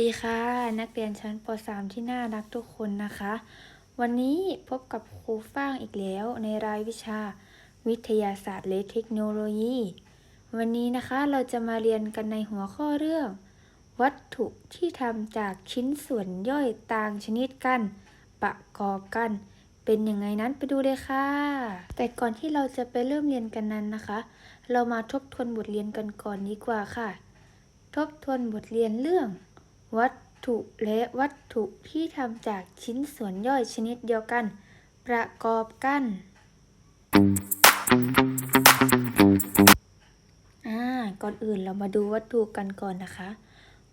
ดีค่ะนักเรียนชั้นป .3 ที่น่ารักทุกคนนะคะ วันนี้พบกับครูฟ้างอีกแล้วในรายวิชา วิทยาศาสตร์และเทคโนโลยี วันนี้นะคะเราจะมาเรียนกันในหัวข้อเรื่อง วัตถุที่ทำจากชิ้นส่วนย่อยต่างชนิดกัน ประกอบกัน เป็นยังไงนั้นไปดูเลยค่ะ แต่ก่อนที่เราจะไปเริ่มเรียนกันนั้นนะคะ เรามาทบทวนบทเรียนกันก่อนดีกว่าค่ะ ทบทวนบทเรียนเรื่อง วัตถุและวัตถุที่ทำจากชิ้นส่วนย่อยชนิดเดียวกัน ประกอบกันอ่าก่อนอื่นเรามาดูวัตถุกันก่อนนะคะ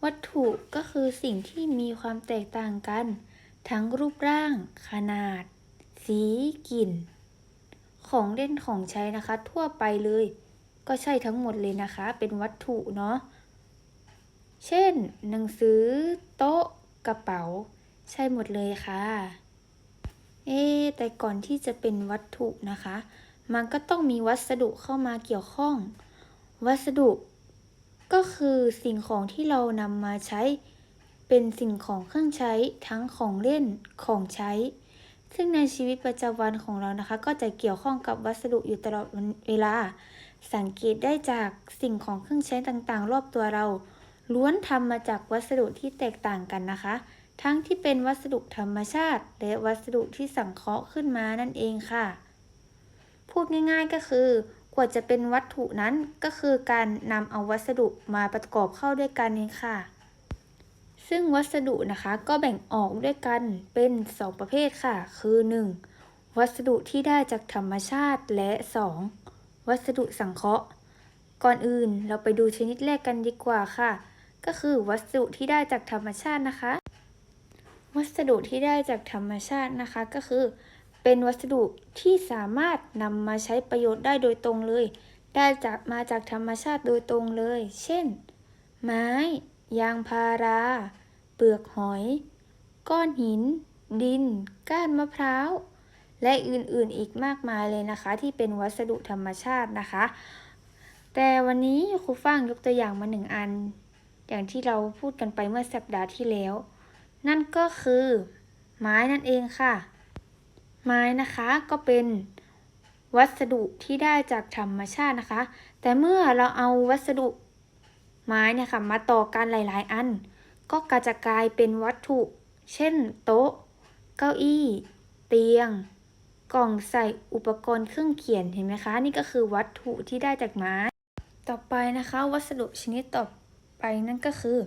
วัตถุก็คือสิ่งที่มีความแตกต่างกัน ทั้งรูปร่าง ขนาด สี กลิ่น ของเล่นของใช้นะคะ ทั่วไปเลย ก็ใช่ทั้งหมดเลยนะคะ เป็นวัตถุเนาะ เช่น หนังสือ โต๊ะ กระเป๋า ใช่หมดเลยค่ะ เอ๊แต่ก่อนที่จะเป็นวัตถุนะคะ มันก็ต้องมีวัสดุเข้ามาเกี่ยวข้อง วัสดุก็คือสิ่งของที่เรานำมาใช้ เป็นสิ่งของเครื่องใช้ทั้งของเล่นของใช้ ซึ่งในชีวิตประจำวันของเรานะคะ ก็จะเกี่ยวข้องกับวัสดุอยู่ตลอดเวลา สังเกตได้จากสิ่งของเครื่องใช้ต่างๆ รอบตัวเรา ล้วนทำมาจากวัสดุที่แตกต่างกันนะคะ ทั้งที่เป็นวัสดุธรรมชาติ และวัสดุที่สังเคราะห์ขึ้นมานั่นเองค่ะ พูดง่ายๆก็คือกว่าจะเป็นวัตถุนั้นก็คือการนำเอาวัสดุมาประกอบเข้าด้วยกันเองค่ะ ซึ่งวัสดุนะคะก็แบ่งออกด้วยกันเป็น 2 ประเภทค่ะ คือ 1. วัสดุที่ได้จากธรรมชาติและ 2. วัสดุสังเคราะห์ ก่อนอื่นเราไปดูชนิดแรกกันดีกว่าค่ะ ก็คือวัสดุที่ได้จากธรรมชาตินะคะ วัสดุที่ได้จากธรรมชาตินะคะ ก็คือ เป็นวัสดุที่สามารถนำมาใช้ประโยชน์ได้โดยตรงเลย ได้จากมาจากธรรมชาติโดยตรงเลย เช่น ไม้ ยางพารา เปลือกหอย ก้อนหิน ดิน ก้านมะพร้าวและอื่นๆอีกมากมายเลยนะคะ ที่เป็นวัสดุธรรมชาตินะคะ แต่วันนี้ครูฟังยกตัวอย่างมาหนึ่งอัน อย่างที่เราพูดกันไปเมื่อสัปดาห์ที่แล้ว นั่นก็คือ ไม้นั่นเองค่ะ ไม้นะคะก็เป็นวัสดุที่ได้จากธรรมชาตินะคะ แต่เมื่อเราเอาวัสดุไม้เนี่ยค่ะมาต่อกันหลาย ๆ อัน ก็กระจะกลายเป็นวัตถุ เช่น โต๊ะ เก้าอี้ เตียง กล่องใส่อุปกรณ์เครื่องเขียนเห็นไหมคะ นี่ก็คือวัตถุที่ได้จากไม้ ต่อไปนะคะ วัสดุชนิดต่อ ไปนั่นก็คือ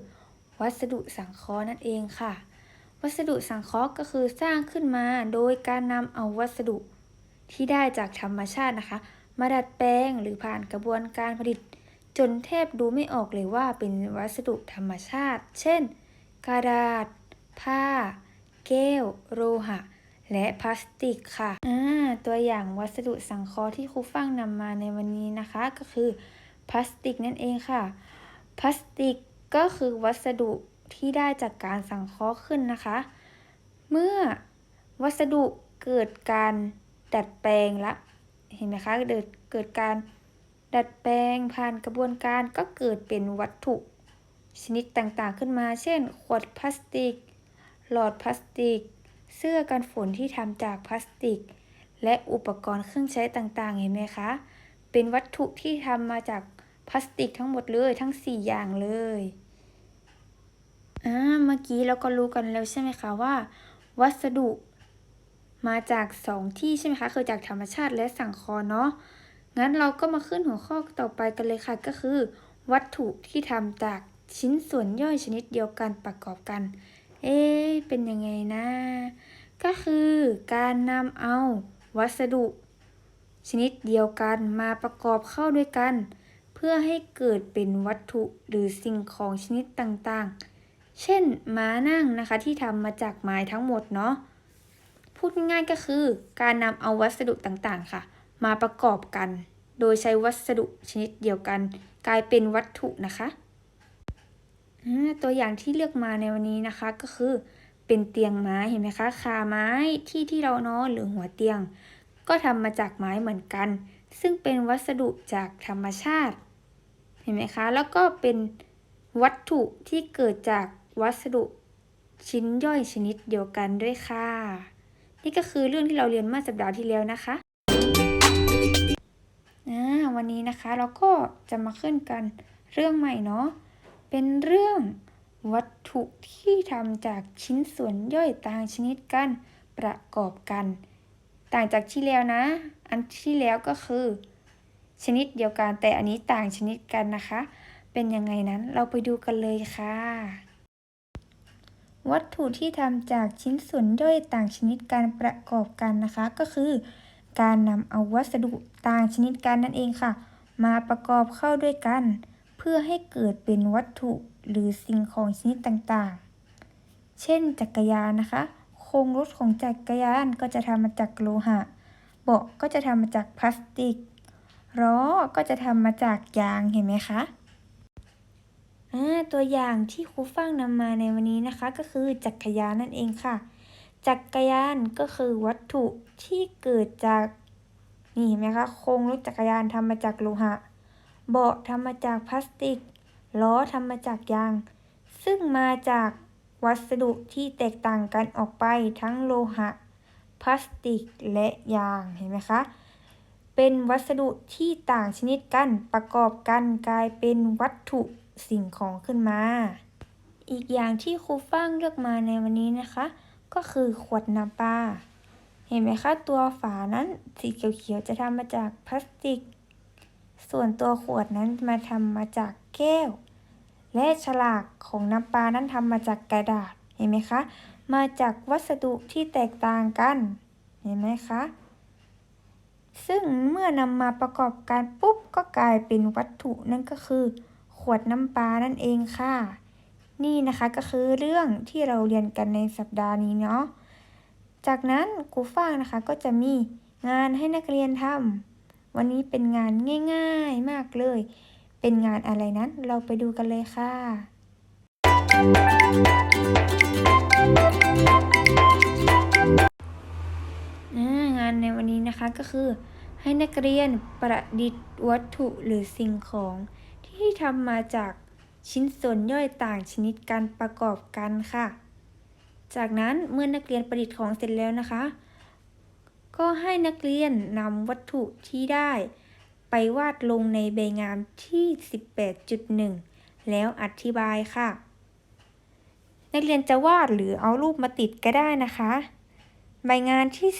วัสดุสังเคราะห์นั่นเองค่ะ วัสดุสังเคราะห์ก็คือสร้างขึ้นมาโดยการนำเอาวัสดุที่ได้จากธรรมชาตินะคะ มาดัดแปลงหรือผ่านกระบวนการผลิต จนแทบดูไม่ออกเลยว่าเป็นวัสดุธรรมชาติ เช่น กระดาษ ผ้า แก้ว โลหะ และพลาสติกค่ะอ่าตัวอย่างวัสดุสังเคราะห์ที่ครูฟังนำมาในวันนี้นะคะ ก็คือพลาสติกนั่นเองค่ะ พลาสติกก็คือวัสดุที่ได้จากการสังเคราะห์ขึ้นนะคะ เมื่อวัสดุเกิดการดัดแปลงละ เห็นไหมคะ เกิดเกิดการดัดแปลงผ่านกระบวนการก็เกิดเป็นวัตถุชนิดต่างๆขึ้นมา เช่น ขวดพลาสติก หลอดพลาสติก เสื้อกันฝนที่ทำจากพลาสติก และอุปกรณ์เครื่องใช้ต่างๆ เห็นไหมคะ เป็นวัตถุที่ทำมาจาก พลาสติกทั้งหมดเลยทั้ง4อย่างเลยอ่าเมื่อกี้เราก็รู้กันแล้วใช่ไหมคะว่า วัสดุมาจากสองที่ใช่ไหมคะคือจากธรรมชาติและสังเคราะห์เนาะงั้นเราก็มาขึ้นหัวข้อต่อไปกันเลยค่ะก็คือ วัตถุที่ทำจากชิ้นส่วนย่อยชนิดเดียวกันประกอบกัน เอ๊เป็นยังไงนะ ก็คือการนำเอาวัสดุ ชนิดเดียวกันมาประกอบเข้าด้วยกัน เพื่อให้เกิดเป็นวัตถุหรือสิ่งของชนิดต่างๆ เช่น ม้านั่งนะคะที่ทำมาจากไม้ทั้งหมดเนาะ พูดง่ายๆก็คือ การนำเอาวัสดุต่างๆค่ะ มาประกอบกัน โดยใช้วัสดุชนิดเดียวกัน กลายเป็นวัตถุนะคะตัวอย่างที่เลือกมาในวันนี้นะคะก็คือ เป็นเตียงไม้เห็นไหมคะขาไม้ที่ที่เรานอนหรือหัวเตียง ก็ทำมาจากไม้เหมือนกัน ซึ่งเป็นวัสดุจากธรรมชาติ เห็นไหมคะ แล้วก็เป็นวัตถุที่เกิดจากวัสดุชิ้นย่อยชนิดเดียวกันด้วยค่ะ นี่ก็คือเรื่องที่เราเรียนเมื่อสัปดาห์ที่แล้วนะคะวันนี้นะคะเราก็จะมาขึ้นกันเรื่องใหม่เนาะ เป็นเรื่องวัตถุที่ทำจากชิ้นส่วนย่อยต่างชนิดกันประกอบกัน ต่างจากที่แล้วนะ อันที่แล้วก็คือ ชนิดเดียวกันแต่อันนี้ต่างชนิดกันนะคะ เป็นยังไงนั้นเราไปดูกันเลยค่ะ วัตถุที่ทำจากชิ้นส่วนย่อยต่างชนิดกันประกอบกันนะคะ ก็คือ การนำเอาวัสดุต่างชนิดกันนั่นเองค่ะ มาประกอบเข้าด้วยกัน เพื่อให้เกิดเป็นวัตถุหรือสิ่งของชนิดต่างๆ เช่น จักรยานนะคะ โครงรถของจักรยานก็จะทำมาจากโลหะ เบาะก็จะทำมาจากพลาสติก ล้อก็จะทำมาจากยางเห็นไหมคะตัวอย่างที่ครูฟังนำมาในวันนี้นะคะ ก็คือจักรยานนั่นเองค่ะ จักรยานก็คือวัตถุที่เกิดจากนี่เห็นไหมคะโครงรถจักรยานทำมาจากโลหะ เบาะทำมาจากพลาสติก ล้อทำมาจากยาง ซึ่งมาจากวัสดุที่แตกต่างกันออกไปทั้งโลหะ พลาสติกและยางเห็นไหมคะ เป็นวัสดุที่ต่างชนิดกันประกอบกันกลายเป็นวัตถุสิ่งของขึ้นมา อีกอย่างที่ครูฟังเลือกมาในวันนี้นะคะ ก็คือขวดน้ำปลาเห็นไหมคะตัวฝานั้นสีเขียวๆจะทำมาจากพลาสติก ส่วนตัวขวดนั้นมาทำมาจากแก้ว และฉลากของน้ำปลานั้นทำมาจากกระดาษ เห็นไหมคะ มาจากวัสดุที่แตกต่างกัน เห็นไหมคะ ซึ่งเมื่อนำมาประกอบกันปุ๊บก็กลายเป็นวัตถุนั่นก็คือ ขวดน้ำปลานั่นเองค่ะ นี่นะคะก็คือเรื่องที่เราเรียนกันในสัปดาห์นี้เนาะ จากนั้นครูฟ้างนะคะก็จะมีงานให้นักเรียนทำวันนี้เป็นงานง่ายๆมากเลย เป็นงานอะไรนั้นเราไปดูกันเลยค่ะอ่ ก็คือ ให้นักเรียนประดิษฐ์วัตถุหรือสิ่งของ ที่ทำมาจากชิ้นส่วนย่อยต่างชนิดกันประกอบกันค่ะ จากนั้นเมื่อนักเรียนประดิษฐ์ของเสร็จแล้วนะคะ ก็ให้นักเรียนนำวัตถุที่ได้ ไปวาดลงในใบงานที่ 18.1 แล้วอธิบายค่ะ นักเรียนจะวาดหรือเอารูปมาติดก็ได้นะคะ ใบงานที่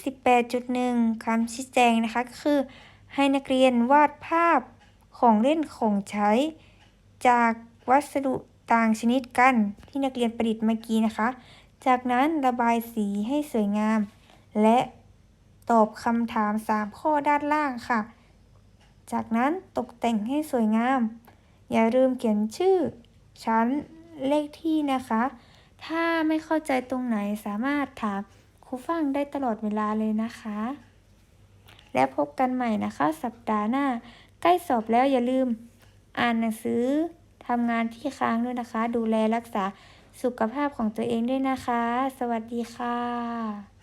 18.1 คำชี้แจงนะคะก็คือ ให้นักเรียนวาดภาพของเล่นของใช้ จากวัสดุต่างชนิดกันที่นักเรียนประดิษฐ์เมื่อกี้นะคะ จากนั้นระบายสีให้สวยงาม และตอบคำถาม 3 ข้อด้านล่างค่ะ จากนั้นตกแต่งให้สวยงาม อย่าลืมเขียนชื่อ ชั้นเลขที่นะคะ ถ้าไม่เข้าใจตรงไหนสามารถถาม ครูฟังได้ตลอดเวลาเลยนะคะ และพบกันใหม่นะคะ สัปดาห์หน้า ใกล้สอบแล้วอย่าลืม อ่านหนังสือทำงานที่ค้างด้วยนะคะ ดูแลรักษาสุขภาพของตัวเองด้วยนะคะ สวัสดีค่ะ